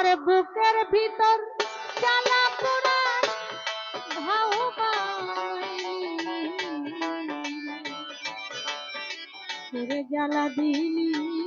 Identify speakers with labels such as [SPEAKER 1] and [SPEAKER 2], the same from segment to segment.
[SPEAKER 1] তোরে বুকের ভিতর জ্বালা পোড়া জ্বালা দিলি।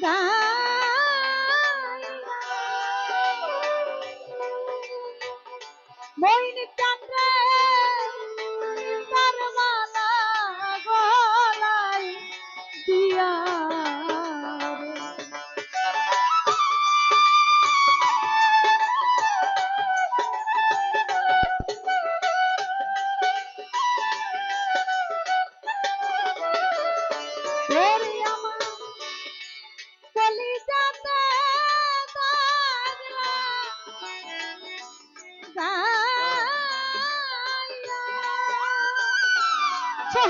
[SPEAKER 1] down.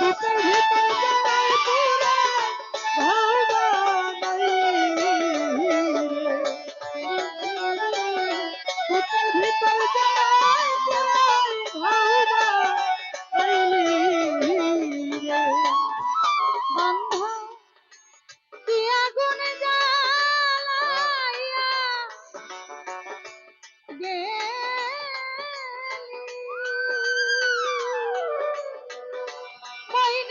[SPEAKER 1] বুকের ভিতর।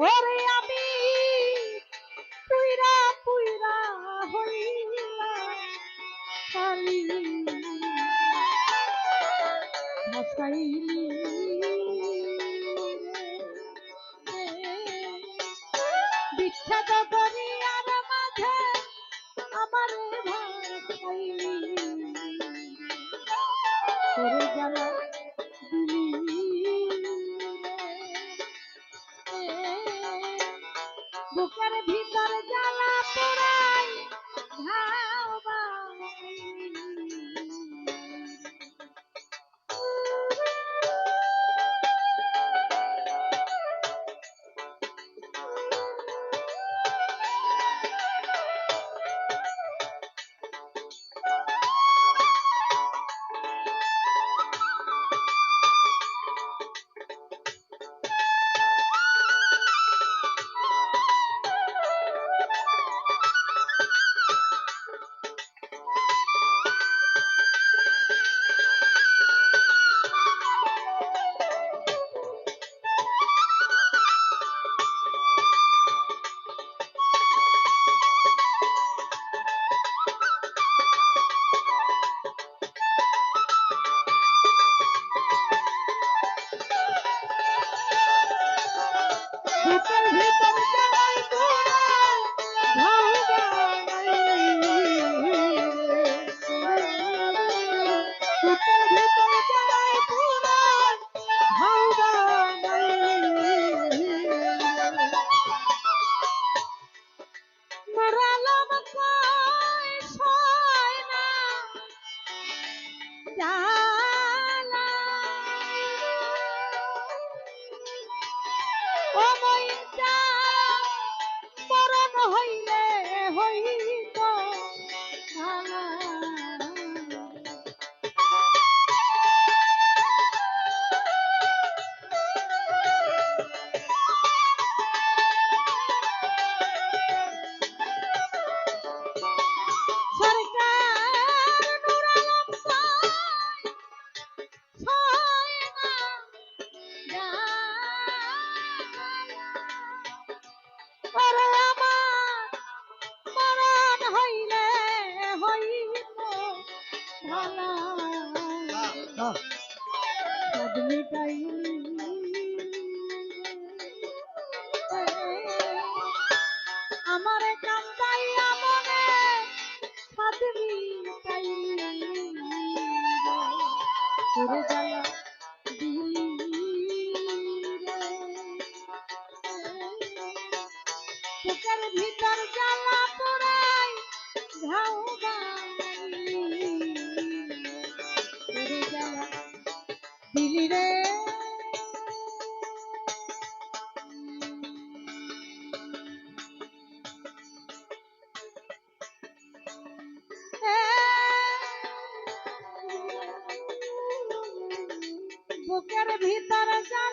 [SPEAKER 1] ওরে আমি পুইরা পুইরা হইলা কালি ভাসাইলি মাঝে আমার দিলি। 再不 চাঁদ মিটাই আমার কান্দাই আমনে চাঁদ মিটাই তোর জ্বালা দিলি রে। বুকের ভিতরে যা